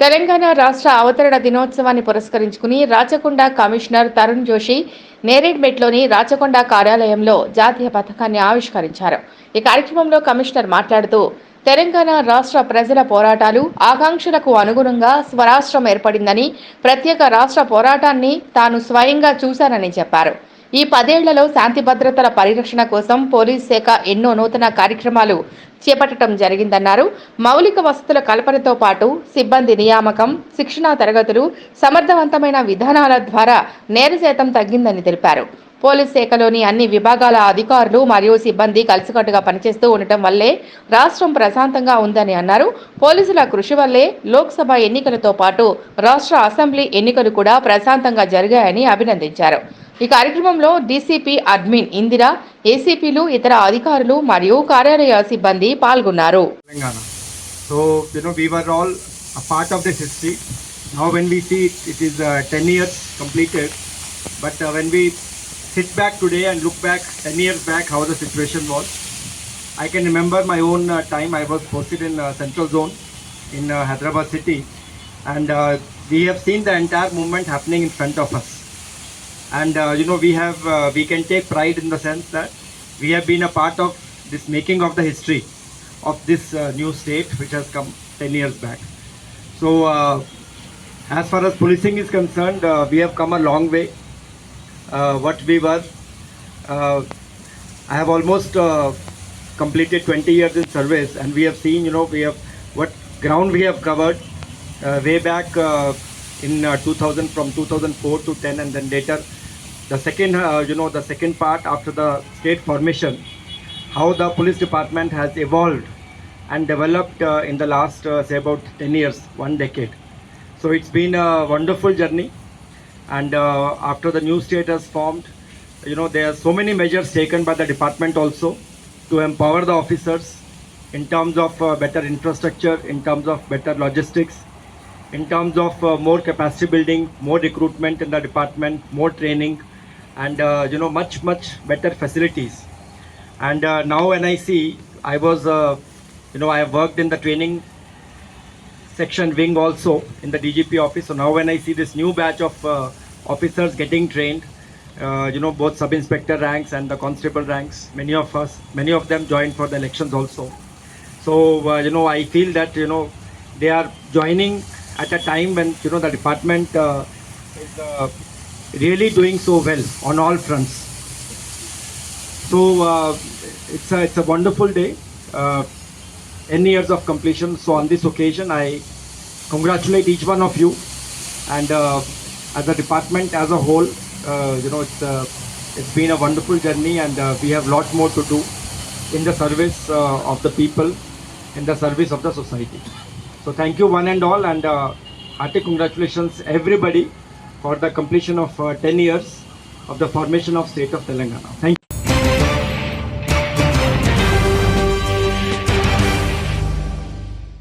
తెలంగాణ రాష్ట్ర అవతరణ దినోత్సవాన్ని పురస్కరించుకుని రాచకొండ కమిషనర్ తరుణ్ జోషి నేరేడ్మెట్లోని రాచకొండ కార్యాలయంలో జాతీయ పథకాన్ని ఆవిష్కరించారు. ఈ కార్యక్రమంలో కమిషనర్ మాట్లాడుతూ తెలంగాణ రాష్ట్ర ప్రజల పోరాటాలు ఆకాంక్షలకు అనుగుణంగా స్వరాష్ట్రం ఏర్పడిందని ప్రత్యేక రాష్ట్ర పోరాటాన్ని తాను స్వయంగా చూశానని చెప్పారు. ఈ పదేళ్ళలో శాంతి భద్రతల పరిరక్షణ కోసం పోలీస్ శాఖ ఎన్నో నూతన కార్యక్రమాలు చేపట్టడం జరిగిందన్నారు. మౌలిక వసతుల కల్పనతో పాటు సిబ్బంది నియామకం శిక్షణా తరగతులు సమర్థవంతమైన విధానాల ద్వారా నేర శాతం తగ్గిందని తెలిపారు. పోలీస్ శాఖలోని అన్ని విభాగాల అధికారులు మరియు సిబ్బంది కలిసికట్టుగా పనిచేస్తూ ఉండటం వల్లే రాష్ట్రం ప్రశాంతంగా ఉందని అన్నారు. పోలీసుల కృషి వల్లే లోక్సభ ఎన్నికలతో పాటు రాష్ట్ర అసెంబ్లీ ఎన్నికలు కూడా ప్రశాంతంగా జరిగాయని అభినందించారు. ఈ కార్యక్రమంలో డీసీపీ అడ్మిన్ ఇందిరా ఏసీపీలు ఇతర అధికారులు మరియు కార్యాలయ సిబ్బంది పాల్గొన్నారు Telangana. So, you know, we were a part of this history. Now, when we see it, it is uh, 10 years completed. But uh, when we sit back today and look back 10 years back, how the situation was, I can remember my own uh, time. I was posted in uh, Central Zone in uh, Hyderabad city, and uh, we have seen the entire movement happening in front of us. And uh, you know, we have uh, we can take pride in the sense that we have been a part of this making of the history of this uh, new state which has come 10 years back. So, uh, as far as policing is concerned, uh, we have come a long way. Uh, what we were, uh, I have almost uh, completed 20 years in service, and we have seen, you know, we have what ground we have covered uh, way back uh, in uh, 2000 from 2004 to 10, and then later the second, uh, you know, the second part after the state formation, how the police department has evolved and developed uh, in the last, uh, say, about 10 years, one decade. So it's been a wonderful journey. And uh, after the new state has formed, you know, there are so many measures taken by the department also to empower the officers in terms of uh, better infrastructure, in terms of better logistics, in terms of uh, more capacity building, more recruitment in the department, more training, and uh, you know, much much better facilities. And uh, now when I see, I was, uh, you know, I have worked in the training section wing also in the DGP office. So now when I see this new batch of uh, officers getting trained, uh, you know, both sub-inspector ranks and the constable ranks, many of us, many of them joined for the elections also. So, uh, you know, I feel that, you know, they are joining at a time when, you know, the department uh, is uh, really doing so well on all fronts. So uh, it's a it's a wonderful day. Uh, N years of completion. So on this occasion, I congratulate each one of you, and uh, as a department as a whole, uh, you know it's uh, it's been a wonderful journey, and uh, we have lot more to do in the service uh, of the people, in the service of the society. So thank you one and all, and uh, hearty congratulations everybody for the completion of uh, 10 years of the formation of state of Telangana. Thank you.